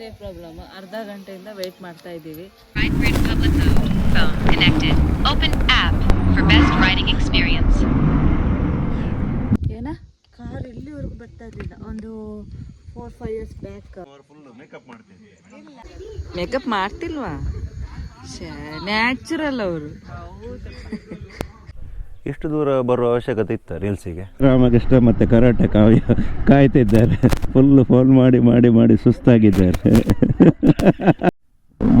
ಒಂದೇ ಪ್ರಾಬ್ಲಮ್ ಅರ್ಧ ಗಂಟೆಯಿಂದ ವೇಟ್ ಮಾಡ್ತಾ ಇದ್ದೀವಿ. ಏನ? ಕಾರ್ ಇಲ್ಲಿವರೆಗೂ ಬರ್ತಾ ಇದ್ದಿಲ್ಲ ಒಂದು four five years back makeup ಮಾಡ್ತಿಲ್ವಾ? Natural ಅವರು. ಎಷ್ಟು ದೂರ ಬರುವ ಅವಶ್ಯಕತೆ ಇತ್ತು ರೀಲ್ಸಿಗೆ? ರಾಮಕೃಷ್ಣ ಮತ್ತು ಕರಾಟೆ ಕಾವ್ಯ ಕಾಯ್ತಿದ್ದಾರೆ. ಫುಲ್ಲು ಫೋನ್ ಮಾಡಿ ಮಾಡಿ ಮಾಡಿ ಸುಸ್ತಾಗಿದ್ದಾರೆ.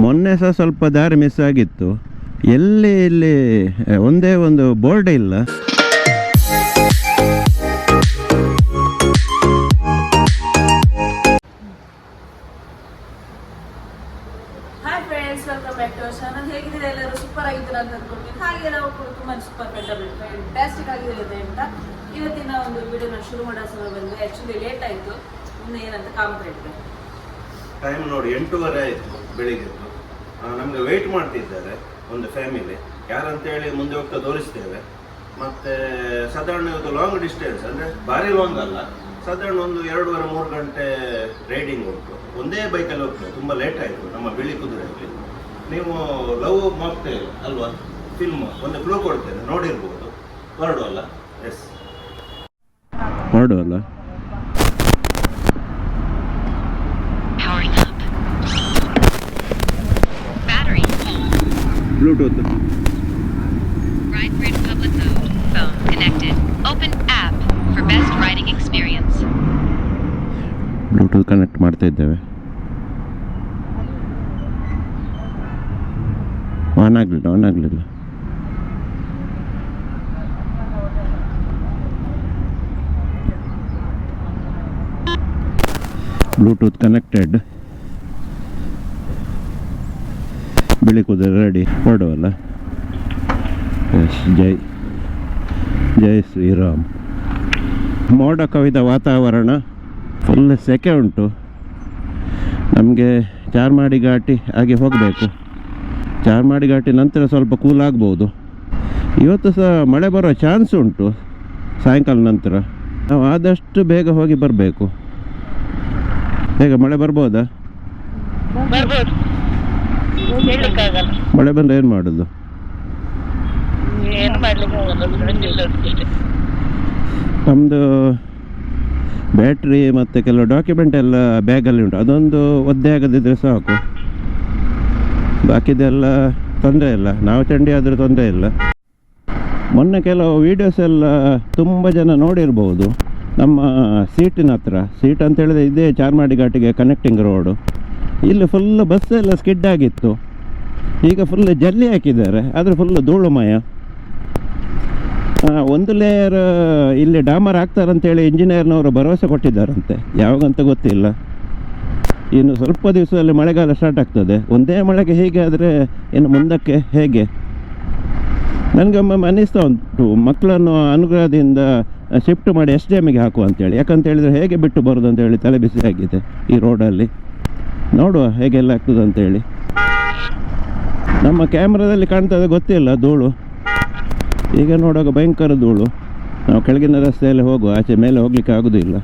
ಮೊನ್ನೆ ಸಹ ಸ್ವಲ್ಪ ದಾರಿ ಮಿಸ್ ಆಗಿತ್ತು. ಎಲ್ಲಿ ಇಲ್ಲಿ ಒಂದೇ ಒಂದು ಬೋರ್ಡ್ ಇಲ್ಲ. Hi friends welcome back to channel ಹೇಗಿದ್ದೀರಾ ಎಲ್ಲರೂ? ಸೂಪರ್ ಆಗಿದ್ದೀರ ಅಂತ ಅನ್ಕೊಳ್ತೀನಿ ಹಾಗೆ ನಾವು ಕೂಡ ತುಂಬಾ ಸೂಪರ್ ಫ್ಯಾಂಟಾಸ್ಟಿಕ್ ಆಗಿದೆ ಅಂತ. ಇವತ್ತಿನ ಒಂದು ವಿಡಿಯೋನ ಶುರು ಮಾಡೋ ಸಮಯದಲ್ಲಿ ಆ್ಯಕ್ಚುಲಿ ಲೇಟ್ ಆಯಿತು. ಇನ್ನು ಏನಂತ ಕಾಂಪ್ಲೀಟ್ ಟೈಮ್ ನೋಡಿ, ಎಂಟೂವರೆ ಆಯಿತು ಬೆಳಿಗ್ಗೆ ನಮಗೆ ವೆಯ್ಟ್ ಮಾಡ್ತಿದ್ದಾರೆ ಒಂದು ಫ್ಯಾಮಿಲಿ ಯಾರಂತೇಳಿ ಮುಂದೆ ಹೋಗ್ತಾ ತೋರಿಸ್ತೇವೆ. ಮತ್ತೆ, ಸಾಧಾರಣ ಇವತ್ತು ಲಾಂಗ್ ಡಿಸ್ಟೆನ್ಸ್ ಅಂದರೆ ಭಾರಿ ಲಾಂಗ್ ಅಲ್ಲ. ಸಾಧಾರಣ ಒಂದು ಎರಡೂವರೆ ಮೂರು ಗಂಟೆ ರೈಡಿಂಗ್ ಉಂಟು. ಒಂದೇ ಬೈಕಲ್ಲಿ ಹೋಗ್ತೇವೆ. ತುಂಬ ಲೇಟ್ ಆಯಿತು. ನಮ್ಮ ಬಿಳಿ ಕುದುರೆಯಲ್ಲಿ. ನೀವು ಲವ್ ಮಾಡ್ತೇವೆ ಅಲ್ವಾ? ಫಿಲ್ಮ್ ಒಂದು ಕ್ಲೂ ಕೊಡ್ತೇನೆ ನೋಡಿರ್ಬೋದು. ವರ್ಡ ಅಲ್ಲ? ಎಸ್ ವರ್ಡು ಅಲ್ಲ? Havering battery Bluetooth bright right open app ಫ್ರ ಮೆಸ್ ರೈನಿಂಗ್ ಎಕ್ಸ್ಪೀರಿಯೆನ್ಸ್ ಬ್ಲೂಟೂತ್ ಕನೆಕ್ಟ್ ಮಾಡ್ತಾ ಇದ್ದೇವೆ. ಆನ್ ಆಗಲಿಲ್ಲ ಆನ್ ಆಗಲಿಲ್ಲ ಬ್ಲೂಟೂತ್ ಕನೆಕ್ಟೆಡ್ ಬಿಳಿ ಕುದುರೆ ರೆಡಿ ಹೊರಡುವಲ್ಲ ಜೈ ಜೈ ಶ್ರೀರಾಮ್. ಮೋಡ ಕವಿದ ವಾತಾವರಣ ಫುಲ್ ಸೆಕೆ ಉಂಟು. ನಮಗೆ ಚಾರ್ಮಾಡಿ ಘಾಟಿ ಹಾಗೆ ಹೋಗಬೇಕು. ಚಾರ್ಮಾಡಿ ಘಾಟಿ ನಂತರ ಸ್ವಲ್ಪ ಕೂಲ್ ಆಗ್ಬೋದು. ಇವತ್ತು ಸಹ ಮಳೆ ಬರೋ ಚಾನ್ಸ್ ಉಂಟು ಸಾಯಂಕಾಲ ನಂತರ. ನಾವು ಆದಷ್ಟು ಬೇಗ ಹೋಗಿ ಬರಬೇಕು. ಬೇಗ ಮಳೆ ಬರ್ಬೋದಾ? ಮಳೆ ಬಂದ್ರೆ ಏನು ಮಾಡೋದು? ನಮ್ಮದು ಬ್ಯಾಟ್ರಿ ಮತ್ತು ಕೆಲವು ಡಾಕ್ಯುಮೆಂಟ್ ಎಲ್ಲ ಬ್ಯಾಗಲ್ಲಿ ಉಂಟು. ಅದೊಂದು ಒದ್ದೆ ಆಗದಿದ್ದರೆ ಸಾಕು. ಬಾಕಿದೆಲ್ಲ ತೊಂದರೆ ಇಲ್ಲ. ನಾವು ಚಂಡಿ ಆದರೂ ತೊಂದರೆ ಇಲ್ಲ. ಮೊನ್ನೆ ಕೆಲವು ವೀಡಿಯೋಸ್ ಎಲ್ಲ ತುಂಬ ಜನ ನೋಡಿರ್ಬೋದು. ನಮ್ಮ ಸೀಟಿನ ಹತ್ರ. ಸೀಟ್ ಅಂತ ಹೇಳಿದ್ರೆ ಇದೇ ಚಾರ್ಮಾಡಿ ಘಾಟಿಗೆ ಕನೆಕ್ಟಿಂಗ್ ರೋಡು ಇಲ್ಲಿ ಫುಲ್ ಬಸ್ ಎಲ್ಲ ಸ್ಕಿಡ್ ಆಗಿತ್ತು. ಈಗ ಫುಲ್ ಜಲ್ಲಿ ಹಾಕಿದ್ದಾರೆ. ಆದರೆ ಫುಲ್ ಧೂಳುಮಯ. ಒಂದು ಲೇಯರ್ ಇಲ್ಲಿ ಡಾಮರ್ ಹಾಕ್ತಾರಂತೇಳಿ ಇಂಜಿನಿಯರ್ನವರು ಭರವಸೆ ಕೊಟ್ಟಿದ್ದಾರಂತೆ. ಯಾವಾಗಂತ ಗೊತ್ತಿಲ್ಲ. ಇನ್ನು ಸ್ವಲ್ಪ ದಿವಸದಲ್ಲಿ ಮಳೆಗಾಲ ಸ್ಟಾರ್ಟ್ ಆಗ್ತದೆ. ಒಂದೇ ಮಳೆಗೆ ಹೇಗೆ ಆದರೆ ಇನ್ನು ಮುಂದಕ್ಕೆ ಹೇಗೆ? ನನಗೆ ಒಮ್ಮೆ ಅನ್ನಿಸ್ತಾ ಉಂಟು. ಮಕ್ಕಳನ್ನು ಅನುಗ್ರಹದಿಂದ ಶಿಫ್ಟ್ ಮಾಡಿ ಎಸ್ ಡಿ ಎಮ್ಗೆ ಹಾಕುವ ಅಂತೇಳಿ. ಯಾಕಂತ ಹೇಳಿದರೆ ಹೇಗೆ ಬಿಟ್ಟು ಬರೋದು ಅಂತೇಳಿ ತಲೆ ಬಿಸಿ ಆಗಿದೆ ಈ ರೋಡಲ್ಲಿ ನೋಡುವ ಹೇಗೆಲ್ಲ ಆಗ್ತದೆ ಅಂತೇಳಿ ನಮ್ಮ ಕ್ಯಾಮ್ರಾದಲ್ಲಿ ಕಾಣ್ತದೆ ಗೊತ್ತಿಲ್ಲ ಧೂಳು. ಈಗ ನೋಡುವಾಗ ಭಯಂಕರ ಧೂಳು. ನಾವು ಕೆಳಗಿನ ರಸ್ತೆಯಲ್ಲಿ ಹೋಗುವ. ಆಚೆ ಮೇಲೆ ಹೋಗ್ಲಿಕ್ಕೆ ಆಗೋದಿಲ್ಲ.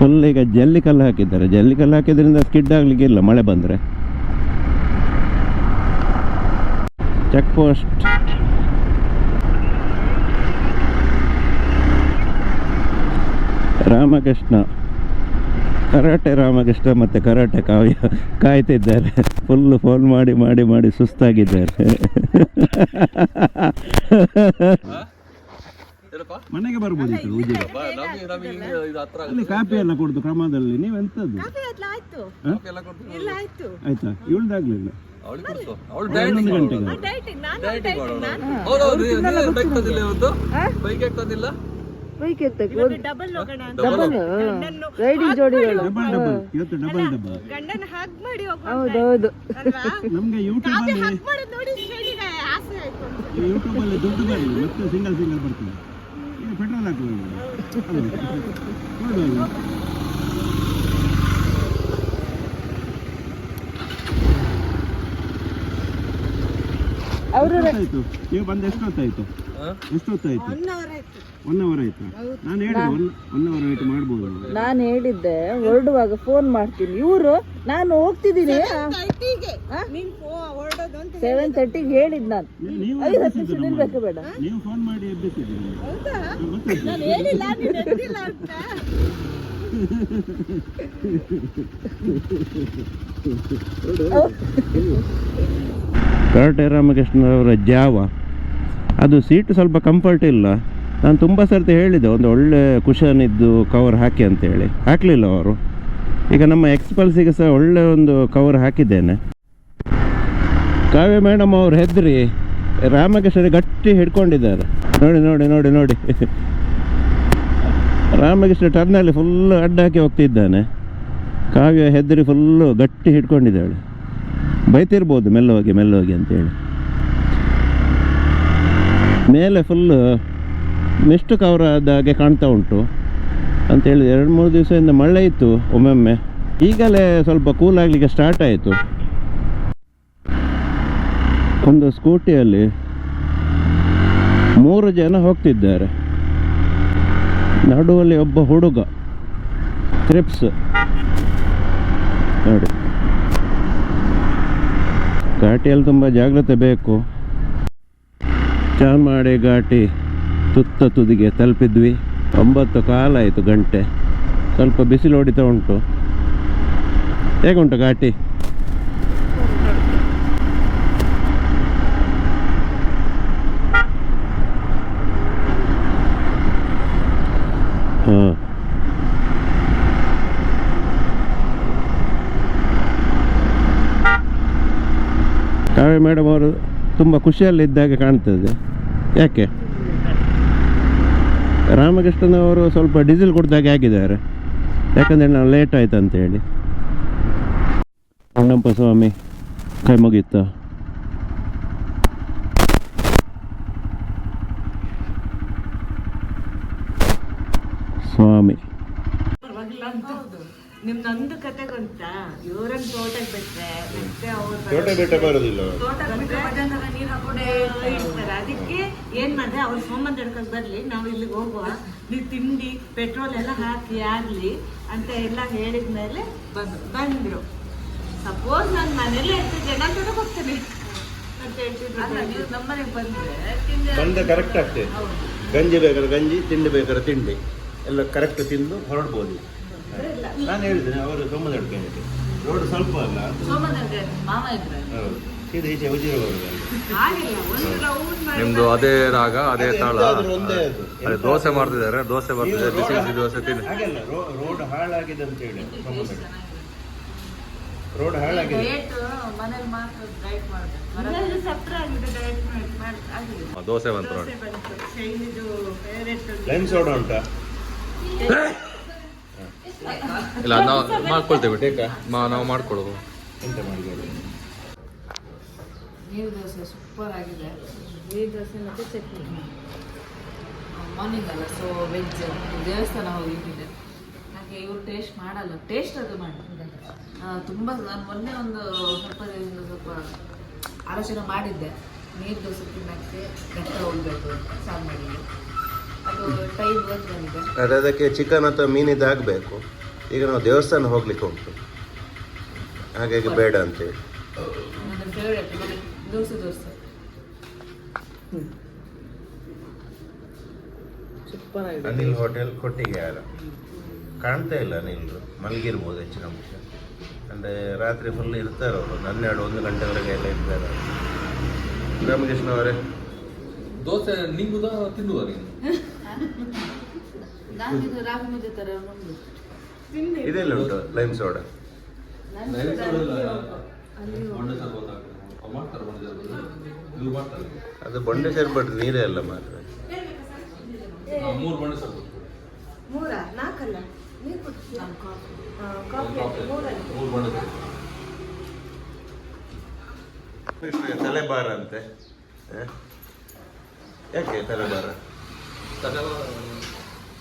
ಫುಲ್ ಈಗ ಜಲ್ಲಿ ಕಲ್ಲು ಹಾಕಿದ್ದಾರೆ. ಜಲ್ಲಿ ಕಲ್ಲು ಹಾಕಿದ್ರಿಂದ ಸ್ಕಿಡ್ ಆಗ್ಲಿಕ್ಕೆ ಇಲ್ಲ, ಮಳೆ ಬಂದರೆ. Check post. Ramakrishna. Karate Ramakrishna ಮತ್ತು ಕರಾಟೆ ಕಾವ್ಯ ಕಾಯ್ತಿದ್ದಾರೆ. ಫುಲ್ಲು ಫೋನ್ ಮಾಡಿ ಮಾಡಿ ಮಾಡಿ ಸುಸ್ತಾಗಿದ್ದಾರೆ. ಮನೆಗೆ ಬರ್ಬೋದಿತ್ತು ಉಜಿರೆ ಅಲ್ಲಿ ಕಾಪಿ ಎಲ್ಲ ಕೊಡುದು ಕ್ರಮದಲ್ಲಿ ನೀವೆಂತದ್ದು? ಆಯ್ತಾ. ಇವಳ್ದಾಗ್ಲಿಲ್ಲ ಹನ್ನೊಂದು ಗಂಟೆಗೆ. ರೈಡಿಂಗ್ ಜೋಡಿಗಳು ಡಬಲ್ ಡಬಲ್ ಇವತ್ತು? ಡಬಲ್ ಡಬಲ್ ಗಂಡನ ಹಾಗ್ ಮಾಡಿ ಹೌದೌದು. ನಮ್ಗೆ ಯೂಟ್ಯೂಬ್ ಅಲ್ಲಿ ಮಾಡೋದು ನೋಡಿ ಹೇಳಿದ ಆಸೆ ಆಯ್ತು. ಯೂಟ್ಯೂಬ್ ಅಲ್ಲಿ ದುಡ್ಡು ಬರಲಿ ಮತ್ತೆ ಸಿಂಗಲ್ ಸಿಂಗಲ್ ಬರ್ತದೆ. ಪೆಟ್ರೋಲ್ ಹಾಕುವ ಅವರು ನೀವು ಬಂದು ಒನ್ ಅವರ್ ಆಯ್ತಾ. ನಾನು ಹೇಳಿದೆ ಒನ್ ಒನ್ ಅವರ್ ವೇಟ್ ಮಾಡ್ಬೋದು ನಾವು. ನಾನು ಹೇಳಿದ್ದೆ ಹೊರಡುವಾಗ ಫೋನ್ ಮಾಡ್ತೀನಿ. ಇವರು ನಾನು ಹೋಗ್ತಿದ್ದೀನಿ. ಸೆವೆನ್ ತರ್ಟಿಗೆ ಹೇಳಿದ್ ನಾನು. ಐದು ಹತ್ತು ನಿಮಿಷ ನಿಲ್ಬೇಕು. ಬೇಡ ನೀವು ಫೋನ್ ಮಾಡಿ ಕರಟೆ ರಾಮಕೃಷ್ಣರವರ ಜಾವ. ಅದು ಸೀಟ್ ಸ್ವಲ್ಪ ಕಂಫರ್ಟ್ ಇಲ್ಲ. ನಾನು ತುಂಬ ಸರ್ತಿ ಹೇಳಿದೆ, ಒಂದು ಒಳ್ಳೆ ಕುಷನ್ ಇದ್ದು ಕವರ್ ಹಾಕಿ ಅಂತೇಳಿ ಹಾಕಲಿಲ್ಲ ಅವರು. ಈಗ ನಮ್ಮ ಎಕ್ಸ್ಪಲ್ಸಿಗೆ ಸಹ ಒಳ್ಳೆ ಒಂದು ಕವರ್ ಹಾಕಿದ್ದೇನೆ. ಕಾವ್ಯ ಮೇಡಮ್ ಅವರು ಹೆದ್ರಿ ರಾಮಕೃಷ್ಣ ಗಟ್ಟಿ ಹಿಡ್ಕೊಂಡಿದ್ದಾರೆ. ನೋಡಿ ನೋಡಿ ನೋಡಿ ನೋಡಿ. ರಾಮಕೃಷ್ಣ ಟರ್ನಲ್ಲಿ ಫುಲ್ಲು ಅಡ್ಡ ಹಾಕಿ ಹೋಗ್ತಿದ್ದಾನೆ. ಕಾವ್ಯ ಹೆದ್ರಿ ಫುಲ್ಲು ಗಟ್ಟಿ ಹಿಡ್ಕೊಂಡಿದ್ದಾಳೆ. ಬೈತಿರ್ಬೋದು ಮೆಲ್ಲೋಗಿ ಮೆಲ್ಲೋಗಿ ಅಂತೇಳಿ. ಮೇಲೆ ಫುಲ್ಲು ಮಿಸ್ಟ್ ಕವರ್ ಆದ ಹಾಗೆ ಕಾಣ್ತಾ ಉಂಟು. ಅಂತೇಳಿ ಎರಡು, ಮೂರು ದಿವಸದಿಂದ ಮಳೆ ಇತ್ತು ಒಮ್ಮೊಮ್ಮೆ. ಈಗಲೇ ಸ್ವಲ್ಪ ಕೂಲ್ ಆಗಲಿಕ್ಕೆ ಸ್ಟಾರ್ಟ್ ಆಯಿತು. ಒಂದು ಸ್ಕೂಟಿಯಲ್ಲಿ ಮೂರು ಜನ ಹೋಗ್ತಿದ್ದಾರೆ. ನಡುವಲ್ಲಿ ಒಬ್ಬ ಹುಡುಗ. ಟ್ರಿಪ್ಸ್ ನೋಡಿ. ಘಾಟಿಯಲ್ಲಿ ತುಂಬ ಜಾಗ್ರತೆ ಬೇಕು. ಚಾರ್ಮಾಡಿ ಘಾಟಿ ತುತ್ತ ತುದಿಗೆ ತಲುಪಿದ್ವಿ. ಒಂಬತ್ತು ಕಾಲಾಯಿತು ಗಂಟೆ. ಸ್ವಲ್ಪ ಬಿಸಿಲು ಹೊಡಿತಾ ಉಂಟು. ಹೇಗುಂಟು ಘಾಟಿ ಹಾಂ ಕಾವ್ಯ ಮೇಡಮ್ ಅವರು ತುಂಬ ಖುಷಿಯಲ್ಲಿದ್ದಾಗ ಕಾಣ್ತದೆ. ಯಾಕೆ? ರಾಮಕೃಷ್ಣನವರು ಸ್ವಲ್ಪ ಡೀಸೆಲ್ ಕೊಡ್ದಾಗೆ ಆಗಿದ್ದಾರೆ. ಯಾಕಂದರೆ ನಾನು ಲೇಟ್ ಆಯ್ತು ಅಂತೇಳಿ ಅಣ್ಣಪ್ಪ ಸ್ವಾಮಿ ಕೈ ಮುಗೀತ ಸ್ವಾಮಿ ಪರವಾಗಿಲ್ಲ ಅಂತ ನಿಮ್ ನಂದು ಕತೆ ಗೊತ್ತಾ ಇವರನ್ನ ತೋಟಕ್ಕೆ ಬಿಟ್ರೆ ಮತ್ತೆ ಅವ್ರ ತೋಟ ಬೆಟ್ಟ ಬರೋದಿಲ್ಲ. ನೀರು ಹಾಕೊಂಡೇ ಇರ್ತಾರೆ ಅದಕ್ಕೆ ಏನ್ ಮಾಡಿದೆ ಅವ್ರು ಸೋಮನ್ ಹಿಡ್ಕೊಂಡ್ ಬರ್ಲಿ ನಾವು ಇಲ್ಲಿಗೆ ಹೋಗುವ. ನೀವು ತಿಂಡಿ ಪೆಟ್ರೋಲ್ ಎಲ್ಲ ಹಾಕಿ ಆಗ್ಲಿ ಅಂತ ಎಲ್ಲ ಹೇಳಿದ್ಮೇಲೆ ಬಂದ್ರು ಬಂದ್ರು. ಸಪೋಸ್ ನಾನು ಮನೇಲಿ ಇರ್ತಿದ್ದೆ ನಾನು ತೋಟಕ್ಕೆ ಹೋಗ್ತೇನೆ ಅಂತ ಹೇಳ್ತಿದ್ರು. ನೀವು ನಮ್ಮನೆಗೆ ಬಂದ್ರೆ ಬಂದ ಕರೆಕ್ಟ್ ಆಗ್ತದೆ ಗಂಜಿ ಬೇಕಾದ್ರೆ ಗಂಜಿ ತಿಂಡಿ ಬೇಕಾದ್ರೆ ತಿಂಡಿ. ಎಲ್ಲ ಕರೆಕ್ಟ್ ತಿಂದು ಹೊರಡ್ಬೋದು. ನಾನು ಹೇಳಿದ್ದೇನೆ ಅವರು ಸೋಮದ ಹಿಡ್ಕೊಂಡಿದ್ದೆ ರೋಡ್ ಸ್ವಲ್ಪ ಅಲ್ಲ. ಸೋಮನಗರ ಮಾಮ ಇದ್ರೆ. ಹೌದು. ಇದು ಈಚೆ ಉಜಿರ ಆಗಿಲ್ಲ ಒಂದು ರೌಂಡ್ ಮಾಡಿ ನಿಮ್ದು ಅದೇ ರಾಗ ಅದೇ ತಾಳ. ಅದು ದೋಸೆ ಮಾಡ್ತಿದ್ದಾರೆ ದೋಸೆ ಬರ್ತಿದೆ ಬಿಸಿ ಬಿಸಿ ದೋಸೆ ತಿನ್ನಿ. ಹಾಗೆಲ್ಲ ರೋಡ್ ಹಾಳಾಗಿದೆ ಅಂತ ಹೇಳಿ ರೋಡ್ ಹಾಳಾಗಿದೆ. ದೋಸೆ ಬಂತು ನೋಡಿ. ಸೋಡ ಲೈಮ್ ಸೋಡಾ ಉಂಟಾ. ಇಲ್ಲ ನಾವು ಮಾಡ್ಕೊಳ್ತೇವೆ ಟೇಕ ನಾವು ಮಾಡ್ಕೊಳ್ಳೋದು ಎಂತ ಮಾಡಿದ್ದಾರೆ? ನೀರು ದೋಸೆ ಸೂಪರ್ ಆಗಿದೆ. ನೀರು ದೋಸೆ ಮತ್ತು ಚಟ್ನಿ. ಮಾರ್ನಿಂಗ್ ಅಲ್ಲ ಸೊ ವೆಜ್ ದೇವಸ್ಥಾನ ಹೋಗಿದ್ದೆ ಹಾಗೆ ಇವರು ಟೇಸ್ಟ್ ಮಾಡಲ್ಲ. ಟೇಸ್ಟ್ ಅದು ಮಾಡಿ. ತುಂಬ ನಾನು ಮೊನ್ನೆ ಒಂದು ಸ್ವಲ್ಪ ಸ್ವಲ್ಪ ಆಲೋಚನೆ ಮಾಡಿದ್ದೆ. ನೀರು ದೋಸೆ ತಿನ್ನಕ್ಕೆ ಕಷ್ಟ ಹೋಗ್ಬೇಕು ಸಾಂಬಾರಿಗೆ. ಅದು ಟೈಮ್ ಬಂದು ಬಂದಿದೆ ಅದು ಅದಕ್ಕೆ ಚಿಕನ್ ಅಥವಾ ಮೀನಿದ್ದು ಆಗಬೇಕು ಈಗ ನಾವು ದೇವಸ್ಥಾನ ಹೋಗ್ಲಿಕ್ಕೆ ಉಂಟು. ಹಾಗಾಗಿ ಬೇಡ ಅಂತೇಳಿ ಅನಿಲ್ ಹೋಟೆಲ್ ಕೊಟ್ಟಿಗೆ ಯಾರ? ಕಾಣ್ತಾ ಇಲ್ಲ ಅನಿಲ್ ಮಲಗಿರ್ಬೋದು ಹೆಚ್ಚಿನ ಅಂಶ ಅಂದರೆ ರಾತ್ರಿ ಫುಲ್ ಇರ್ತಾರೆ ಅವರು. ಹನ್ನೆರಡು ಒಂದು ಗಂಟೆವರೆಗೆ ಎಲ್ಲ ಇರ್ತಾರೆ. ರಾಮಕೃಷ್ಣ ಅವರೇ. ದೋಸೆ ನಿಂಗುದ ತಿನ್ನುವ ನೀನು? ರಾಗಿ ಮುದ್ದೆ ಥರ ಇದೆಲ್ಲ ಉಂಟು ಲೈಮ್ ಸೋಡಾ ಅದು ಬಂಡೆ ಸೇರ್ಪಟ್ಟು ನೀರೇ ಅಲ್ಲ ಮಾತ್ರ. ಮೂರು ಮೂರ? ನಾಲ್ಕಲ್ಲ ತಲೆಬಾರ ಅಂತೆ? ಯಾಕೆ ತಲೆಬಾರ?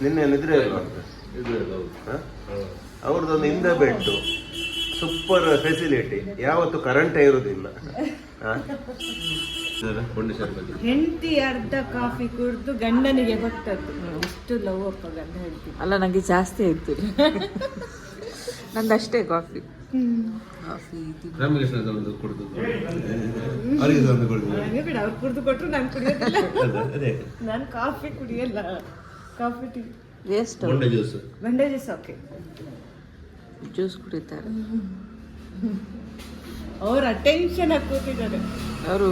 ನಿನ್ನೆ ನಿದ್ರೆ ಇಲ್ಲ ಅವ್ರದ್ದೊಂದು ಹಿಂದೆ ಬೆಟ್ಟು ಸೂಪರ್ ಫೆಸಿಲಿಟಿ ಯಾವತ್ತು ಕರೆಂಟೇ ಇರುವುದಿಲ್ಲ ಹೆಂಡತಿ ಅರ್ಧ ಕಾಫಿ ಕುಡಿದು ಗಂಡನಿಗೆ ಗೊತ್ತದ್ದು ಅಷ್ಟು ಲವ್ ಅಪ್ಪ ಗಂಡ ಹೇಳ್ತೀನಿ ಅಲ್ಲ ನನಗೆ ಜಾಸ್ತಿ ಆಯ್ತು. ನಂದಷ್ಟೇ ಕಾಫಿ. ಕಾಫಿ ಒಂದು ಕೊಡುದು. ಅವರಿಗೆ ಒಂದು ಕೊಡುದು. ನನಗೆ ಬಿಡ ಅವ್ರು ಕುಡಿದು ಕೊಟ್ರು ನಾನು ಕುಡಿಯೋದಿಲ್ಲ. ಅದೇ. ನಾನು ಕಾಫಿ ಕುಡಿಯಲ್ಲ. Coffee tea. ವೇಸ್ಟ್ ಬೊಂಡೆ ಜ್ಯೂಸ್ ಬಂಡೇಜಸ್ ಓಕೆ ಜ್ಯೂಸ್ ಕುಡಿತಾರೆ. ಅವ್ರ ಅಟೆನ್ಷನ್ ಆಗಿ ಕೂತಿದ್ದಾರೆ ಅವರು